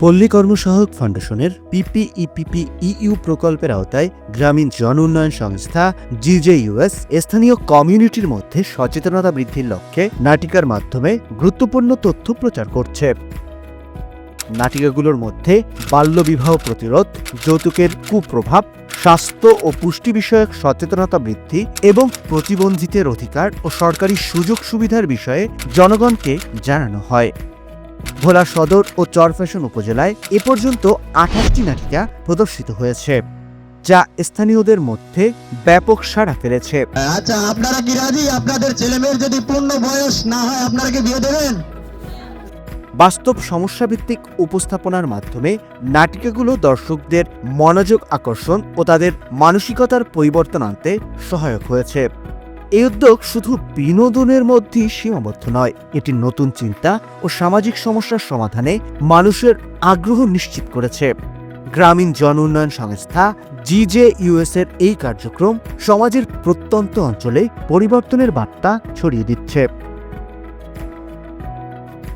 পল্লী কর্মসহায়ক ফাউন্ডেশনের পিপিইপিপি ইউ প্রকল্পের আওতায় গ্রামীণ জন উন্নয়ন সংস্থা জিজেইউএস স্থানীয় কমিউনিটির মধ্যে সচেতনতা বৃদ্ধির লক্ষ্যে নাটিকার মাধ্যমে গুরুত্বপূর্ণ তথ্য প্রচার করছে। নাটিকাগুলোর মধ্যে বাল্যবিবাহ প্রতিরোধ, যৌতুকের কুপ্রভাব, স্বাস্থ্য ও পুষ্টি বিষয়ক সচেতনতা বৃদ্ধি এবং প্রতিবন্ধিতের অধিকার ও সরকারি সুযোগ সুবিধার বিষয়ে জনগণকে জানানো হয়। ভোলা সদর ও চরফ্যাশন উপজেলায় এ পর্যন্ত আঠাশটি নাটিকা প্রদর্শিত হয়েছে যা স্থানীয়দের মধ্যে ব্যাপক সাড়া ফেলেছে। আচ্ছা আপনারা কি রাজি? আপনাদের ছেলেমেয়ের যদি পূর্ণ বয়স না হয় আপনারা কি বিয়ে দেবেন? বাস্তব সমস্যাভিত্তিক উপস্থাপনার মাধ্যমে নাটিকাগুলো দর্শকদের মনোযোগ আকর্ষণ ও তাদের মানসিকতার পরিবর্তন আনতে সহায়ক হয়েছে। এই উদ্যোগ শুধু বিনোদনের মধ্যেই সীমাবদ্ধ নয়, এটি নতুন চিন্তা ও সামাজিক সমস্যার সমাধানে মানুষের আগ্রহ নিশ্চিত করেছে। গ্রামীণ জন উন্নয়ন সংস্থা জিজে ইউএস এর এই কার্যক্রম সমাজের প্রত্যন্ত অঞ্চলে পরিবর্তনের বার্তা ছড়িয়ে দিচ্ছে।